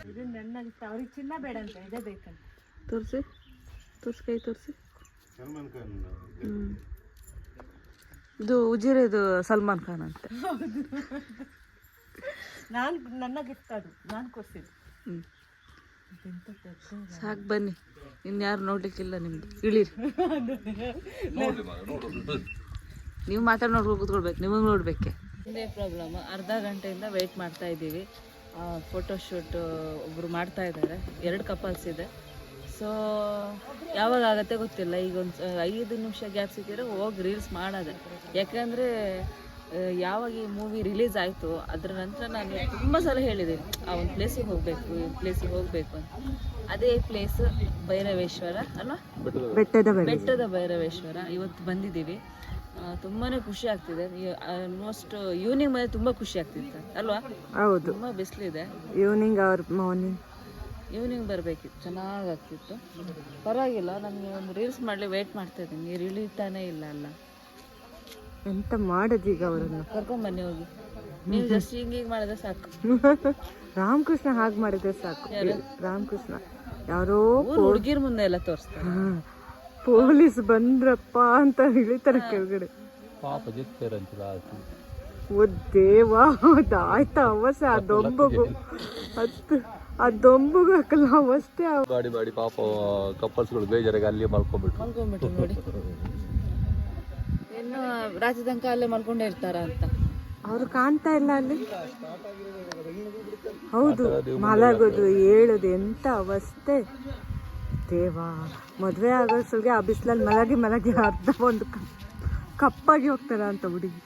ಇದು ನನಗಿಷ್ಟ ಅವ್ರಿಗೆ ಚಿನ್ನ ಬೇಡ ಅಂತ ಇದೇ ಬೇಕಂತ. ತೋರಿಸಿ. ತೋರಿಸಿ ಕೈ ತೋರಿಸಿ. ಸಲ್ಮಾನ್ ಖಾನ್ ಹ್ಞೂ ಇದು ಉಜಿರೆದು ಸಲ್ಮಾನ್ ಖಾನ್ ಅಂತ. ನಾನು ನನ್ನ ಗಿಫ್ಟ್ ಅದು. ನಾನು ಕೊಡ್ಸಿದ್ದು. ಹ್ಞೂ ಸಾಕು ಬನ್ನಿ. ಇನ್ಯಾರು ನೋಡ್ಲಿಕ್ಕಿಲ್ಲ ನಿಮ್ದು. ಇಳಿರಿ. ನೀವು ಮಾತಾಡಿ ನೋಡ್ಕೊಂಡು ಕೂತ್ಕೊಳ್ಬೇಕು. ನಿಮಗೆ ನೋಡ್ಬೇಕೆ. ಇದೇ ಪ್ರಾಬ್ಲಮ್ ಅರ್ಧ ಗಂಟೆಯಿಂದ ವೆಯ್ಟ್ ಮಾಡ್ತಾ ಇದ್ದೀವಿ. ಫೋಟೋಶೂಟ್ ಒಬ್ಬರು ಮಾಡ್ತಾ ಇದ್ದಾರೆ. ಎರಡು ಕಪಲ್ಸ್ ಇದೆ. ಸೊ ಯಾವಾಗ ಆಗತ್ತೆ ಗೊತ್ತಿಲ್ಲ. ಈಗ ಒಂದು, ಐದು ನಿಮಿಷ ಗ್ಯಾಪ್ ಸಿಕ್ಕಿದ್ರೆ ಹೋಗಿ ರೀಲ್ಸ್ ಮಾಡೋದೆ. ಯಾಕಂದರೆ ಯಾವಾಗ ಈ ಮೂವಿ ರಿಲೀಸ್ ಆಯಿತು ಅದರ ನಂತರ ನಾನು ತುಂಬ ಸಲ ಹೇಳಿದ್ದೀನಿ ಆ ಒಂದು ಪ್ಲೇಸಿಗೆ ಹೋಗಬೇಕು ಈ ಪ್ಲೇಸಿಗೆ ಹೋಗಬೇಕು ಅಂತ. ಅದೇ ಪ್ಲೇಸ್ ಭೈರವೇಶ್ವರ ಅಲ್ವಾ? ಬೆಟ್ಟದ ಬೆಟ್ಟದ ಭೈರವೇಶ್ವರ. ಇವತ್ತು ಬಂದಿದ್ದೀವಿ. ತುಂಬಾ ಖುಷಿ ಆಗ್ತಿದೆ. ಆಲ್ಮೋಸ್ಟ್ ಈವ್ನಿಂಗ್ ಬಂದರೆ ತುಂಬ ಖುಷಿ ಆಗ್ತಿತ್ತು ಅಲ್ವಾ? ಹೌದು. ತುಂಬ ಬಿಸಿಲಿದೆ. ಈವ್ನಿಂಗ್ ಅವ್ರ ಮಾರ್ನಿಂಗ್ ಈವ್ನಿಂಗ್ ಬರಬೇಕಿತ್ತು ಚೆನ್ನಾಗಾಗ್ತಿತ್ತು. ಪರವಾಗಿಲ್ಲ ನನಗೆ ಒಂದು ರೀಲ್ಸ್ ಮಾಡಲಿ ವೆಯ್ಟ್ ಮಾಡ್ತಾ ಇದ್ದೀನಿ. ನೀರು ಇಳಿತಾನೇ ಇಲ್ಲ ಅಲ್ಲ. ಎಂತ ಮಾಡೋದು ಈಗ ಅವರನ್ನು? ಕರ್ಕೊಂಬನ್ನಿ ಹೋಗಿ. ನೀವು ಜಸ್ಟ್ ಹಿಂಗೆ ಹಿಂಗೆ ಮಾಡಿದ್ರೆ ಸಾಕು. ರಾಮಕೃಷ್ಣ ಹಾಗೆ ಮಾಡಿದ್ರೆ ಸಾಕು. ರಾಮಕೃಷ್ಣ. ಯಾರೋ ಹುಡುಗಿರ್ ಮುಂದೆ ಎಲ್ಲ ತೋರಿಸ್ತಾರೆ. ಪೊಲೀಸ್ ಬಂದ್ರಪ್ಪ ಅಂತ ಇಳಿತಾರೆ ಕೆಳಗಡೆ. ಪಾಪ ಜಿತ್ತೇರಂತಿಲ್ಲ ಓ ದೇವಾ ಆಯ್ತಾ? ಅವಸೆ ಆ ದೊಂಬಗು. ಹತ್ತು ಆ ದೊಂಬಗು ಹಾಕಲ್ಲ ಅವಸ್ಥೆ ಆ- ಬಾಡಿ ಬಾಡಿ ಪಾಪ ಕಪಲ್ಸ್ಗಳು ಬೇಜಾರಾಗಿ ಅಲ್ಲಿ ಮಲ್ಕೊಂಡ್ಬಿಟ್ಟು ನೋಡಿ. ರಾತ್ರಿ ತನಕ ಅಲ್ಲೇ ಮಲ್ಕೊಂಡೇ ಇರ್ತಾರ ಅಂತ. ಅವ್ರು ಕಾಣ್ತಾ ಇಲ್ಲ ಅಲ್ಲಿ. ಹೌದು, ಮಲಗೋದು, ಹೇಳೋದು ಎಂತ ಅವಸ್ಥೆ. ದೇವಾ, ಮದುವೆ ಸುಗೆ ಆ ಬಿಸಿಲಲ್ಲಿ ಮಲಗಿ ಮಲಗಿ ಅರ್ಧ ಒಂದು ಕಪ್ಪಾಗಿ ಹೋಗ್ತಾರ ಅಂತ ಹುಡುಗಿ.